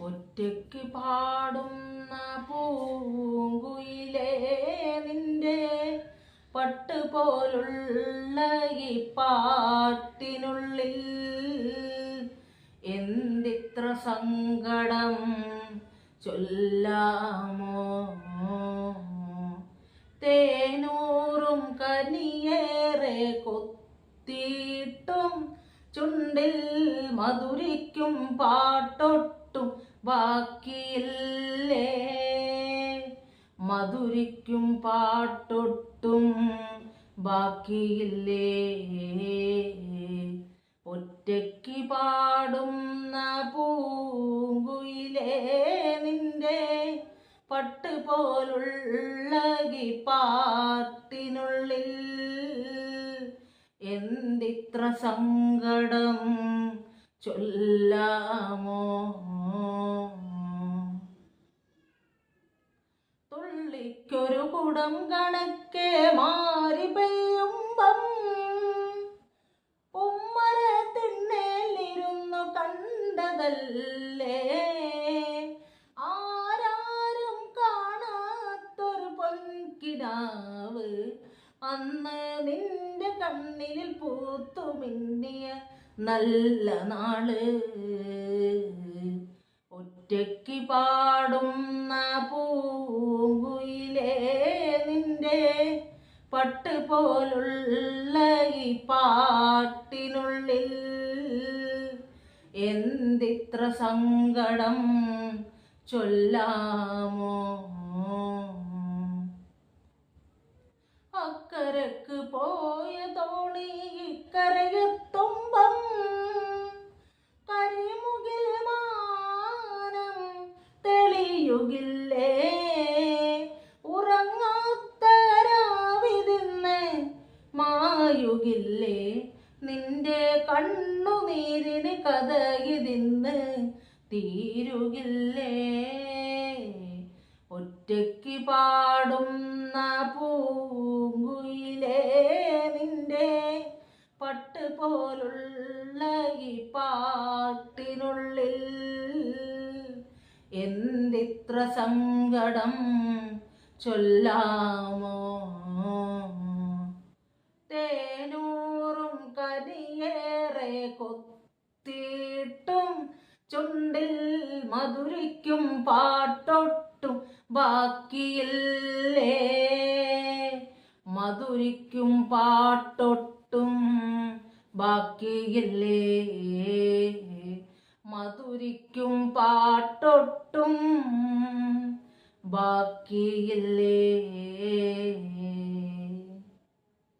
ഒറ്റയ്ക്ക് പാടുന്ന പൂങ്കുയിലേ നിന്റെ പട്ട് പോലുള്ള ഈ പാട്ടിനുള്ളിൽ എന്തിത്ര സങ്കടം ചൊല്ലാമോ? തേനൂറും കനിയേറെ കൊത്തിയിട്ടും ചുണ്ടിൽ മധുരിക്കും പാട്ടൊട്ടും ബാക്കിയില്ലേ? മധുരിക്കും പാട്ടൊട്ടും ബാക്കിയില്ലേ? ഒറ്റയ്ക്ക് പാടുന്ന പൂങ്കുയിലേ നിന്റെ പട്ട് പോലുള്ള ഈ പാട്ടിനുള്ളിൽ എന്തിത്ര സങ്കടം ചൊല്ലാമോ? തുള്ളിക്കൊരു കുടം കണക്കെ മാറി പെയ്യുമ്പം ഉമ്മര തിണ്ണേലിരുന്നു കണ്ടതല്ലേ? ആരാരും കാണാത്തൊരു പൊൻകിടാവ് അന്ന് നിന്റെ കണ്ണിലിൽ പൂത്തു മിന്നിയ നല്ല നാൾ. ഒറ്റയ്ക്ക് പാടുന്ന പൂങ്കുയിലേ പട്ട് പോലുള്ള ഈ പാട്ടിനുള്ളിൽ എന്തിത്ര സങ്കടം ചൊല്ലാമോ? അക്കരക്ക് പോയ തോണി ഇക്കരയെത്തുമ്പം മായുകില്ലേ നിന്റെ കണ്ണുനീരിന് കഥകിതിന്ന് തീരുകില്ലേ? ഒറ്റയ്ക്ക് പാടുന്ന പൂങ്കുയിലേ നിന്റെ പട്ട് പോലുള്ള ഈ പാട്ടിനുള്ളിൽ എന്തിത്ര സങ്കടം ചൊല്ലാമോ? തേനൂറും കരിയേറെ കൊത്തിയിട്ടും ചുണ്ടിൽ മധുരിക്കും പാട്ടൊട്ടും ബാക്കിയില്ലേ? മധുരിക്കും പാട്ടൊട്ടും ബാക്കിയില്ലേ? മധുരിക്കും പാട്ടൊട്ടും ബാക്കിയില്ലേ?